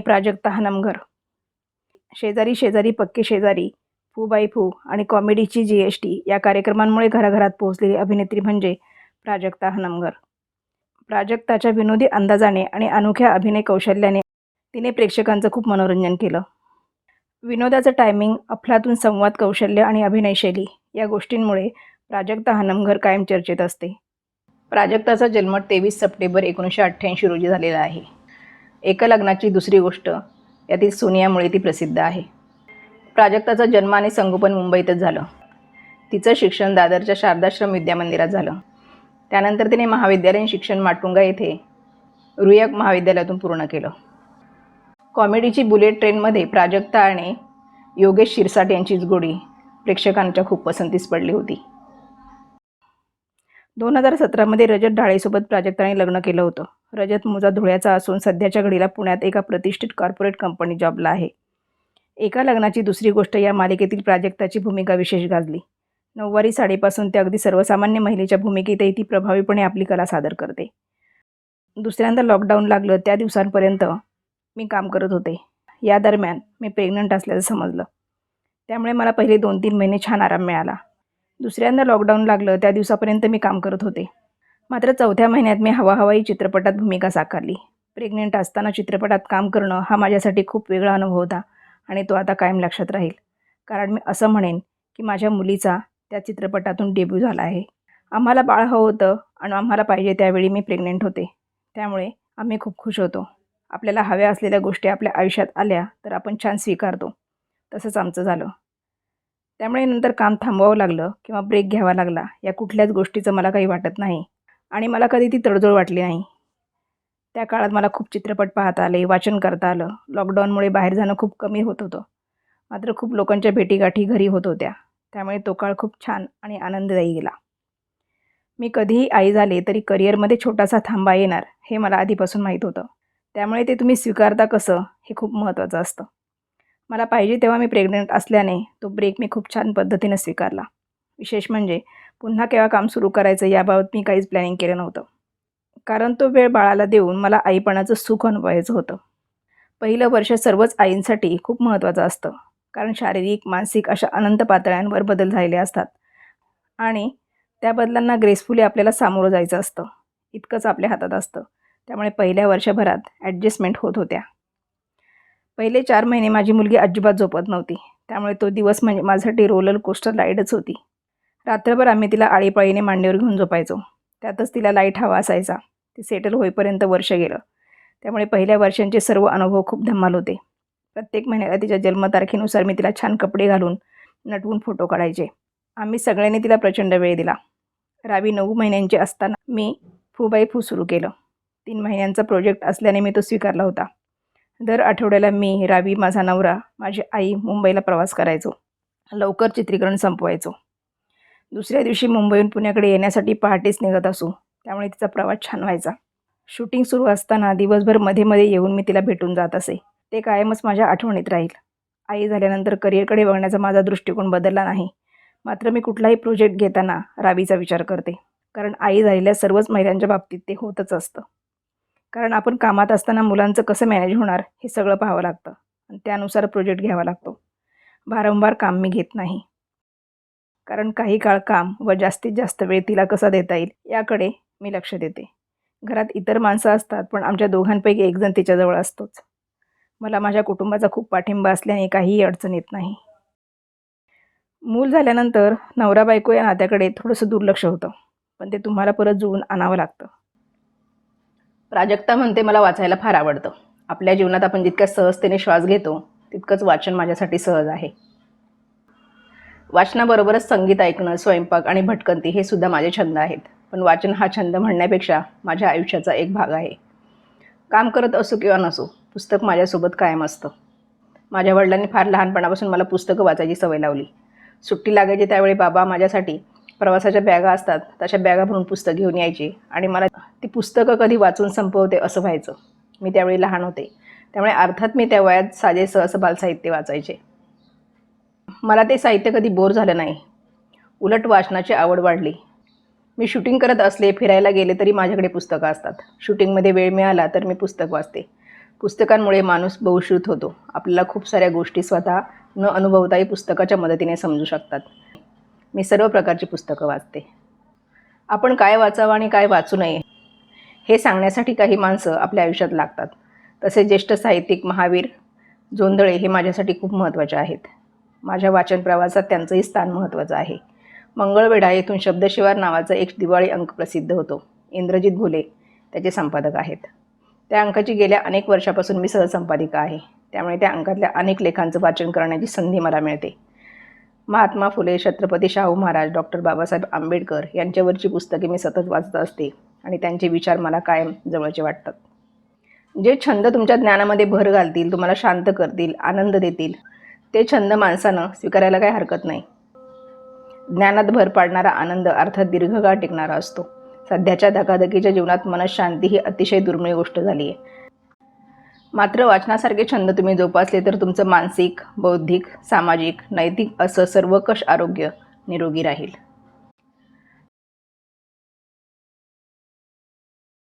प्राजक्ता हनमघर. शेजारी शेजारी पक्के शेजारी फू बाई फू आणि कॉमेडीची जी एस टी या कार्यक्रमांमुळे घराघरात पोहोचलेली अभिनेत्री म्हणजे प्राजक्ता हनमघर. प्राजक्ताच्या विनोदी अंदाजाने आणि अनोख्या अभिनय कौशल्याने तिने प्रेक्षकांचं खूप मनोरंजन केलं. विनोदाचं टायमिंग अफलातून संवाद कौशल्य आणि अभिनयशैली या गोष्टींमुळे प्राजक्ता हनमघर कायम चर्चेत असते. प्राजक्ताचा जन्म तेवीस सप्टेंबर एकोणीसशे अठ्ठ्याऐंशी रोजी झालेला आहे. एका लग्नाची दुसरी गोष्ट यातील सोनियामुळे ती प्रसिद्ध आहे. प्राजक्ताचा जन्म आणि संगोपन मुंबईतच झालं. तिचं शिक्षण दादरच्या शारदाश्रम विद्यामंदिरात झालं. त्यानंतर तिने महाविद्यालयीन शिक्षण माटुंगा येथे रुयक महाविद्यालयातून पूर्ण केलं. कॉमेडीची बुलेट ट्रेनमध्ये प्राजक्ता आणि योगेश शिरसाट यांचीच गोडी प्रेक्षकांच्या खूप पसंतीस पडली होती. दोन हजार सतरामध्ये रजत ढाळेसोबत प्राजक्ताने लग्न केलं होतं. रजत मुजा धुळ्याचा असून सध्याच्या घडीला पुण्यात एका प्रतिष्ठित कॉर्पोरेट कंपनी जॉबला आहे. एका लग्नाची दुसरी गोष्ट या मालिकेतील प्राजक्ताची भूमिका विशेष गाजली. नऊवारी साडीपासून ते अगदी सर्वसामान्य महिलेच्या भूमिकेतही ती प्रभावीपणे आपली कला सादर करते. दुसऱ्यांदा लॉकडाऊन लागलं त्या दिवसांपर्यंत मी काम करत होते. या दरम्यान मी प्रेग्नंट असल्याचं समजलं. त्यामुळे मला पहिले दोन तीन महिने छान आराम मिळाला. दुसऱ्यांदा लॉकडाऊन लागलं त्या दिवसापर्यंत मी काम करत होते. मात्र चौथ्या महिन्यात मी हवाहवाई चित्रपटात भूमिका साकारली. प्रेग्नेंट असताना चित्रपटात काम करणं हा माझ्यासाठी खूप वेगळा अनुभव होता आणि तो आता कायम लक्षात राहील. कारण मी असं म्हणेन की माझ्या मुलीचा त्या चित्रपटातून डेब्यू झाला आहे. आम्हाला बाळ हवं होतं आणि आम्हाला पाहिजे त्यावेळी मी प्रेग्नेंट होते. त्यामुळे आम्ही खूप खुश होतो. आपल्याला हव्या असलेल्या गोष्टी आपल्या आयुष्यात आल्या तर आपण छान स्वीकारतो. तसंच आमचं झालं. त्यामुळे नंतर काम थांबवावं लागलं किंवा ब्रेक घ्यावा लागला या कुठल्याच गोष्टीचं मला काही वाटत नाही. आणि मला कधी ती तडजोड वाटली नाही. त्या काळात मला खूप चित्रपट पाहता आले वाचन करता आलं. लॉकडाऊनमुळे बाहेर जाणं खूप कमी होत होतं. मात्र खूप लोकांच्या भेटीगाठी घरी होत होत्या. त्यामुळे तो काळ खूप छान आणि आनंददायी गेला. मी कधीही आई झाले तरी करिअरमध्ये छोटासा थांबा येणार हे मला आधीपासून माहीत होतं. त्यामुळे ते तुम्ही स्वीकारता कसं हे खूप महत्त्वाचं असतं. मला पाहिजे तेव्हा मी प्रेग्नंट असल्याने तो ब्रेक मी खूप छान पद्धतीनं स्वीकारला. विशेष म्हणजे पुन्हा केव्हा काम सुरू करायचं याबाबत मी काहीच प्लॅनिंग केलं नव्हतं. कारण तो वेळ बाळाला देऊन मला आईपणाचं सुख अनुभवायचं होतं. पहिलं वर्ष सर्वच आईंसाठी खूप महत्त्वाचं असतं. कारण शारीरिक मानसिक अशा अनंत पातळ्यांवर बदल झालेले असतात. आणि त्या बदलांना ग्रेसफुली आपल्याला सामोरं जायचं असतं. इतकंच आपल्या हातात असतं. त्यामुळे पहिल्या वर्षभरात ॲडजस्टमेंट होत होत्या. पहिले चार महिने माझी मुलगी अजिबात झोपत नव्हती. त्यामुळे तो दिवस म्हणजे माझ्यासाठी रोलर कोस्टर राईडच होती. रात्रभर आम्ही तिला आळीपाळीने मांडीवर घेऊन झोपायचो. त्यातच तिला लाइट हवा असायचा. ते सेटल होईपर्यंत वर्ष गेलं. त्यामुळे पहिल्या वर्षांचे सर्व अनुभव खूप धमाल होते. प्रत्येक महिन्याला तिच्या जन्मतारखेनुसार मी तिला छान कपडे घालून नटवून फोटो काढायचे. आम्ही सगळ्यांनी तिला प्रचंड वेळ दिला. रावी नऊ महिन्यांची असताना मी फूबाई फू सुरू केलं. तीन महिन्यांचा प्रोजेक्ट असल्याने मी तो स्वीकारला होता. दर आठवड्याला मी रावी माझा नवरा माझी आई मुंबईला प्रवास करायचो. लवकर चित्रीकरण संपवायचो. दुसऱ्या दिवशी मुंबईहून पुण्याकडे येण्यासाठी पहाटेच निघत असू. त्यामुळे तिचा प्रवास छान व्हायचा. शूटिंग सुरू असताना दिवसभरमध्ये मध्ये येऊन मी तिला भेटून जात असे. ते कायमच माझ्या आठवणीत राहील. आई झाल्यानंतर करिअरकडे बघण्याचा माझा दृष्टिकोन बदलला नाही. मात्र मी कुठलाही प्रोजेक्ट घेताना रावीचा विचार करते. कारण आई झालेल्या सर्वच महिलांच्या बाबतीत ते होतच असतं. कारण आपण कामात असताना मुलांचं कसं मॅनेज होणार हे सगळं पाहावं लागतं. आणि त्यानुसार प्रोजेक्ट घ्यावा लागतो. वारंवार काम मी घेत नाही. कारण काही काळ काम व जास्तीत जास्त वेळ तिला कसा देता येईल याकडे मी लक्ष देते. घरात इतर माणसं असतात पण आमच्या दोघांपैकी एकजण तिच्याजवळ असतोच. मला माझ्या कुटुंबाचा खूप पाठिंबा असल्याने काहीही अडचण येत नाही. मूल झाल्यानंतर नवरा बायको या नात्याकडे थोडंसं दुर्लक्ष होतं पण ते तुम्हाला परत जुळून आणावं लागतं. प्राजक्ता म्हणते मला वाचायला फार आवडतं. आपल्या जीवनात आपण जितक्या सहजतेने श्वास घेतो तितकंच वाचन माझ्यासाठी सहज आहे. वाचनाबरोबरच संगीत ऐकणं स्वयंपाक आणि भटकंती हे सुद्धा माझे छंद आहेत. पण वाचन हा छंद म्हणण्यापेक्षा माझ्या आयुष्याचा एक भाग आहे. काम करत असो किंवा नसो पुस्तक माझ्यासोबत कायम असतं. माझ्या वडिलांनी फार लहानपणापासून मला पुस्तकं वाचायची सवय लावली. सुट्टी लागायची त्यावेळी बाबा माझ्यासाठी प्रवासाच्या बॅगा असतात तशा बॅगा भरून पुस्तक घेऊन यायची आणि मला ती पुस्तकं कधी वाचून संपवते असं व्हायचं. मी त्यावेळी लहान होते. त्यामुळे अर्थात मी त्या वयात साजेसं असं बालसाहित्य वाचायचे. मला ते साहित्य कधी बोर झालं नाही. उलट वाचनाची आवड वाढली. मी शूटिंग करत असले फिरायला गेले तरी माझ्याकडे पुस्तकं असतात. शूटिंगमध्ये वेळ मिळाला तर मी पुस्तक वाचते. पुस्तकांमुळे माणूस बहुश्रुत होतो. आपल्याला खूप साऱ्या गोष्टी स्वतः न अनुभवताही पुस्तकाच्या मदतीने समजू शकतात. मी सर्व प्रकारची पुस्तकं वाचते. आपण काय वाचावं आणि काय वाचू नये हे सांगण्यासाठी काही माणसं आपल्या आयुष्यात लागतात. तसे ज्येष्ठ साहित्यिक महावीर जोंधळे हे माझ्यासाठी खूप महत्त्वाचे आहेत. माझ्या वाचन प्रवासात त्यांचंही स्थान महत्त्वाचं आहे. मंगळवेढा येथून शब्दशिवार नावाचा एक दिवाळी अंक प्रसिद्ध होतो. इंद्रजित भुले त्याचे संपादक आहेत. त्या अंकाची गेल्या अनेक वर्षापासून मी सहसंपादिका आहे. त्यामुळे त्या अंकातल्या अनेक लेखांचं वाचन करण्याची संधी मला मिळते. महात्मा फुले छत्रपती शाहू महाराज डॉक्टर बाबासाहेब आंबेडकर यांच्यावरची पुस्तके मी सतत वाचत असते आणि त्यांचे विचार मला कायम जवळचे वाटतात. जे छंद तुमच्या ज्ञानामध्ये भर घालतील तुम्हाला शांत करतील आनंद देतील ते छंद माणसानं स्वीकारायला काही हरकत नाही. ज्ञानात भर पाडणारा आनंद अर्थात दीर्घकाळ टिकणारा असतो. सध्याच्या धकाधकीच्या जीवनात मनशांती ही अतिशय दुर्मिळ गोष्ट झाली आहे मात्र वाचनासारखे छंद तुम्ही जोपासले तर तुमचं मानसिक बौद्धिक सामाजिक नैतिक असं सर्वकष आरोग्य निरोगी राहील.